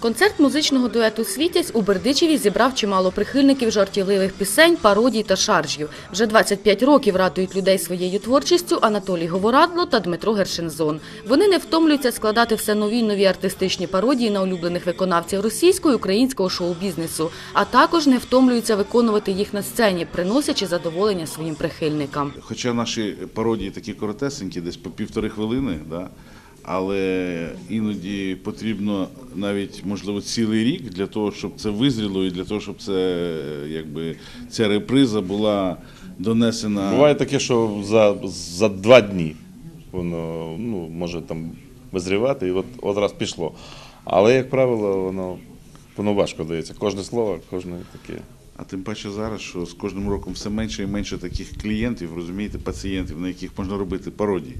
Концерт музичного дуету Світязь у Бердичеві зібрав чимало прихильників жартівливих пісень, пародій та шаржів. Вже 25 років радують людей своєю творчістю Анатолій Говорадло та Дмитро Гершензон. Вони не втомлюються складати все нові нові артистичні пародії на улюблених виконавців російського і українського шоу-бізнесу, а також не втомлюються виконувати їх на сцені, приносячи задоволення своїм прихильникам. Хоча наші пародії такі коротесенькі, десь по півтори хвилини, да? Але іноді потрібно навіть можливо цілий рік для того, щоб це визріло, і для того, щоб це якби ця реприза була донесена. Буває таке, що за, за два дні воно ну, може там визрівати, і от, раз пішло. Але, як правило, воно, воно важко дається. Кожне слово, кожне таке. А тим паче зараз, що з кожним роком все менше і менше таких клієнтів, розумієте, пацієнтів, на яких можна робити пародії.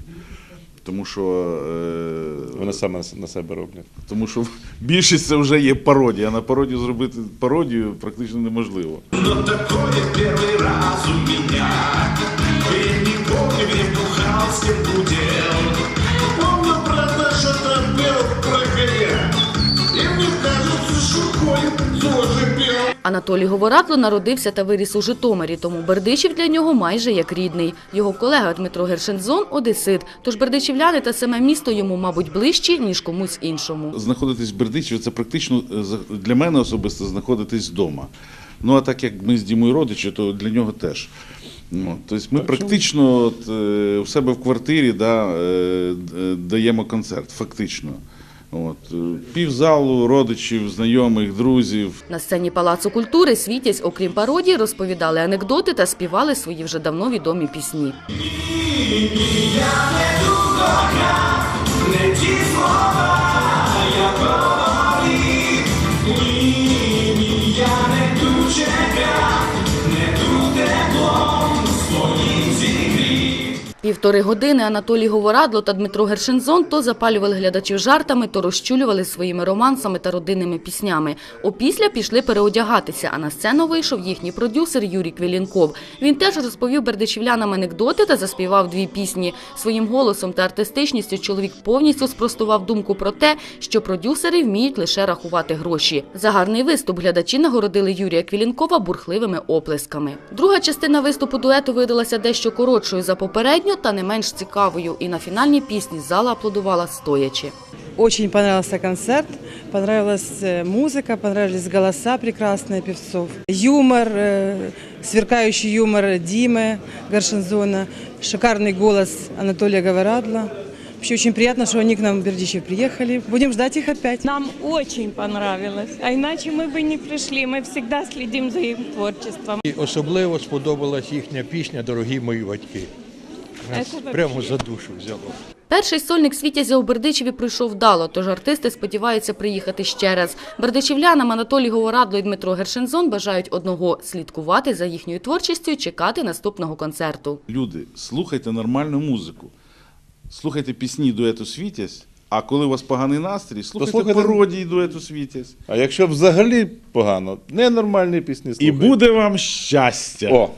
Тому що, е, Вони саме на себе роблять. тому що більшість це вже є пародія, а на пародію зробити пародію практично неможливо. До такої перший раз у меня Анатолій Говорадло народився та виріс у Житомирі, тому Бердичів для нього майже як рідний. Його колега Дмитро Гершензон – одесит, тож бердичівляни та саме місто йому, мабуть, ближчі, ніж комусь іншому. знаходитись в Бердичеві це практично е, за- для мене особисто знаходитись вдома. Ну а так як ми з Дімою родичі, то для нього теж. Ну, тобто ми практично от, е, у себе в квартирі да, е, даємо концерт, фактично. От, е, півзалу родичів, знайомих, друзів. На сцені Палацу культури світязь, окрім пародій, розповідали анекдоти та співали свої вже давно відомі пісні. Не Півтори години Анатолій Говорадло та Дмитро Гершензон то запалювали глядачів жартами, то розчулювали своїми романсами та родинними піснями. Опісля пішли переодягатися, а на сцену вийшов їхній продюсер Юрій Квілінков. Він теж розповів бердичівлянам анекдоти та заспівав дві пісні. Своїм голосом та артистичністю чоловік повністю спростував думку про те, що продюсери вміють лише рахувати гроші. За гарний виступ глядачі нагородили Юрія Квілінкова бурхливими оплесками. Друга частина виступу дуету видалася дещо коротшою за попередню та не менш цікавою. І на фінальній пісні зала аплодувала стоячи. Очень понравился концерт, понравилась э, музыка, понравились голоса прекрасные певцов. Юмор, э, сверкающий юмор Димы Горшензона, шикарный голос Анатолия Говорадла. Вообще очень приятно, что они к нам в Бердичев приехали. Будем ждать их опять. Нам очень понравилось, а иначе мы бы не пришли. Мы всегда следим за их творчеством. І особливо сподобалась їхня пісня Дорогі мої батьки. Нас прямо за душу взяло. Перший сольник Світязя у Бердичеві пройшов вдало, тож артисти сподіваються приїхати ще раз. Бердичівлянам Анатолій Говорадло і Дмитро Гершензон бажають одного – слідкувати за їхньою творчістю і чекати наступного концерту. Люди, слухайте нормальну музику, слухайте пісні дуету Світязь, а коли у вас поганий настрій, слухайте слухайте- пародії дуету Світязь. А якщо взагалі погано, ненормальні пісні І буде вам щастя! О,